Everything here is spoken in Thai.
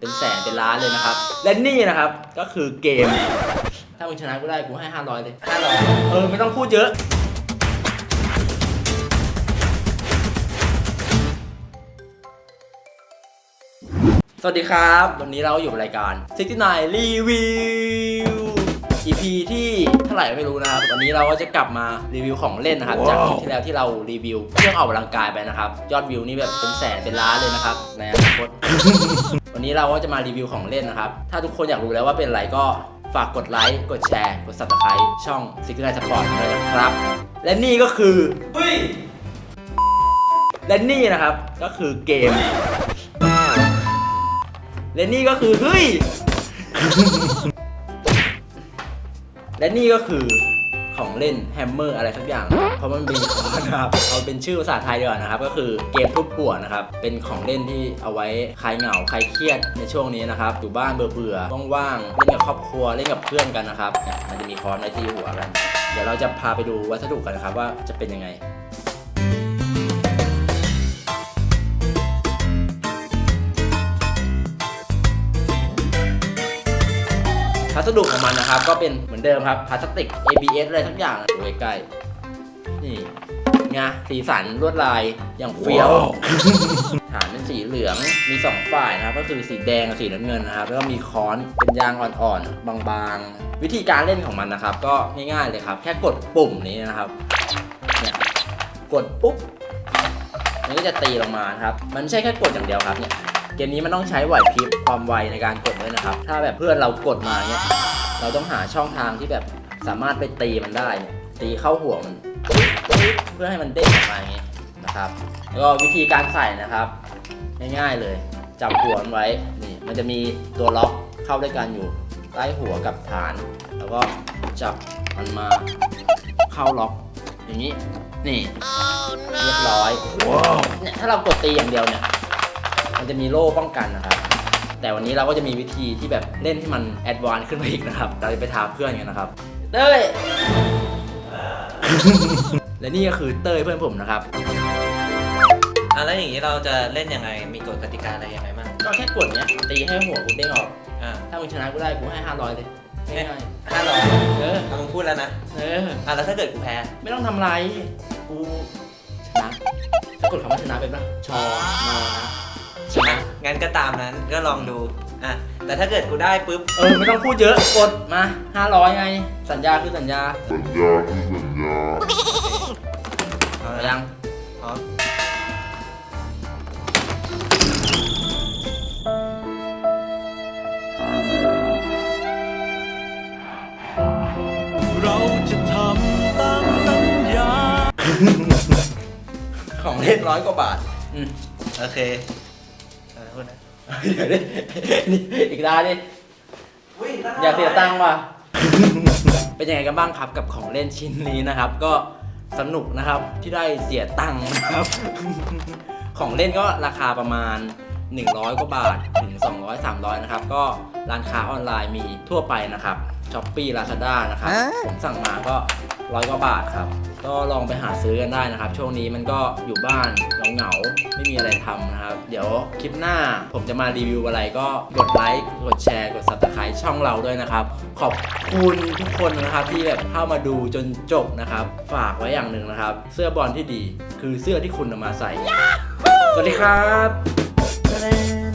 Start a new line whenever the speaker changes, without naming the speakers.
เป็นแสนเป็นล้านเลยนะครับ และนี่นะครับก็คือเกม ถ้ามึงชนะกูได้กูให้ 500 เลย 500 เออ ไม่ต้องพูดเยอะ สวัสดีครับ วันนี้เราอยู่ในรายการ69 Review EP ที่เท่าไหร่ไม่รู้นะครับ วันนี้เราก็จะกลับมารีวิวของเล่นนะครับ จากคลิปที่แล้วที่เรารีวิวเครื่องออกกำลังกายไปนะครับ ยอดวิวนี่แบบเป็นแสนเป็นล้านเลยนะครับในอนาคต วันนี้เราก็จะมารีวิวของเล่นนะครับ ถ้าทุกคนอยากรู้แล้วว่าเป็นอะไรก็ฝากกดไลค์ กดแชร์ กด subscribe ช่อง69 Sport ด้วยนะครับ และนี่ก็คือ
เฮ้ย
และนี่นะครับก็คือเกม และนี่ก็คือเฮ้ย และนี่ก็คือของเล่นแฮมเมอร์อะไรสักอย่าง เพราะมันมีคอร์สนะครับเอาเป็นชื่อภาษาไทยดีกว่านะครับ ก็คือเกมทุบป่วนนะครับ เป็นของเล่นที่เอาไว้คลายเหงาคลายเครียดในช่วงนี้นะครับ อยู่บ้านเบื่อๆว่างๆเล่นกับครอบครัวเล่นกับเพื่อนกันนะครับ มันจะมีคอร์สในที่หัวกัน เดี๋ยวเราจะพาไปดูวัสดุกันนะครับว่าจะเป็นยังไง สดุของมันนะครับ ก็เป็นเหมือนเดิมครับพลาสติก ABS อะไรทั้งอย่างดูใกล้ๆนี่ไงสีสันลวดลายอย่างเฟี้ยว ฐานเป็นสีเหลืองมี 2 ฝ่ายนะครับ ก็คือสีแดงกับสีน้ำเงินนะครับ แล้วก็มีค้อนเป็นยางอ่อนๆ บางๆ วิธีการเล่นของมันนะครับ ก็ง่ายๆเลยครับ แค่กดปุ่มนี้นะครับเนี่ยกดปุ๊บมันก็จะตีลงมานะครับ มันไม่ใช่แค่กดอย่างเดียวครับเนี่ย เกมนี้มันต้องใช้ไหวพริบความไวในการกดด้วยนะครับ ถ้าแบบเพื่อนเรากดมาเนี้ยเราต้องหาช่องทางที่แบบสามารถไปตีมันได้เนี่ยตีเข้าหัวมันเพื่อให้มันเด้งออกมาอย่างงี้นะครับ แล้วก็วิธีการใส่นะครับ ง่ายๆเลยจับหัวมันไว้นี่มันจะมีตัวล็อกเข้าด้วยกันอยู่ใต้หัวกับฐาน แล้วก็จับมันมาเข้าล็อก อย่างนี้นี่เรียบร้อยเนี่ยถ้าเรากดตีอย่างเดียวเนี่ย มันจะมีโล่ป้องกันนะครับแต่วันนี้เราก็จะมีวิธีที่แบบเล่นที่มันแอดวานซ์ขึ้นไปอีกนะครับ เราจะไปท้าเพื่อนกันนะครับ เต้ย และนี่ก็คือเต้ยเพื่อนผมนะครับ
อะแล้วอย่างนี้เราจะเล่นยังไง มีกฎกติกาอะไรยังไงบ้าง
ก็แค่กดเนี้ยตีให้หัวกูเด้งออก
อ่า
ถ้ามึงชนะกูได้กูให้ 500เลยง่าย
ห้าร้อย
ๆเออ
อะมึงพูดแล้วนะ
เออ
อะแล้วถ้าเกิดกูแพ้
ไม่ต้องทำไร กูชนะถ้ากดคำว่าชนะเป็นปะชอมานะชนะ
งั้นก็ตามนั้นก็ลองดูอะแต่ถ้าเกิดกูได้ปุ๊บ
เออไม่ต้องพูดเยอะกดมา500ไง สัญญาคือสัญญา
สัญญาคือสัญญา
เอา
เอา
ละ
ยัง
พร้อม
เราจะทำตามสัญญา
ของเล่นร้อยกว่าบาทอืม
โอเค อะพูดนะ
เดี๋ยวดินี่อีกด้านดิ
อุ้ย
อย่าเสียตังค์ว่ะ เป็นยังไงกันบ้างครับกับของเล่นชิ้นนี้นะครับ ก็สนุกนะครับที่ได้เสียตังค์นะครับ ของเล่นก็ราคาประมาณ 100 กว่าบาทถึง 200 300 นะครับ ก็ร้านค้าออนไลน์มีทั่วไปนะครับช้อปปี้ลาซาด้านะครับ ผมสั่งมาก็ ร้อยกว่าบาทครับ ก็ลองไปหาซื้อกันได้นะครับ ช่วงนี้มันก็อยู่บ้านเหงาๆไม่มีอะไรทำนะครับ เดี๋ยวคลิปหน้าผมจะมารีวิวอะไรก็กดไลค์กดแชร์กด subscribe ช่องเราด้วยนะครับ ขอบคุณทุกคนนะครับที่แบบเข้ามาดูจนจบนะครับ ฝากไว้อย่างหนึ่งนะครับ เสื้อบอลที่ดีคือเสื้อที่คุณนำมาใส่สวัสดีครับ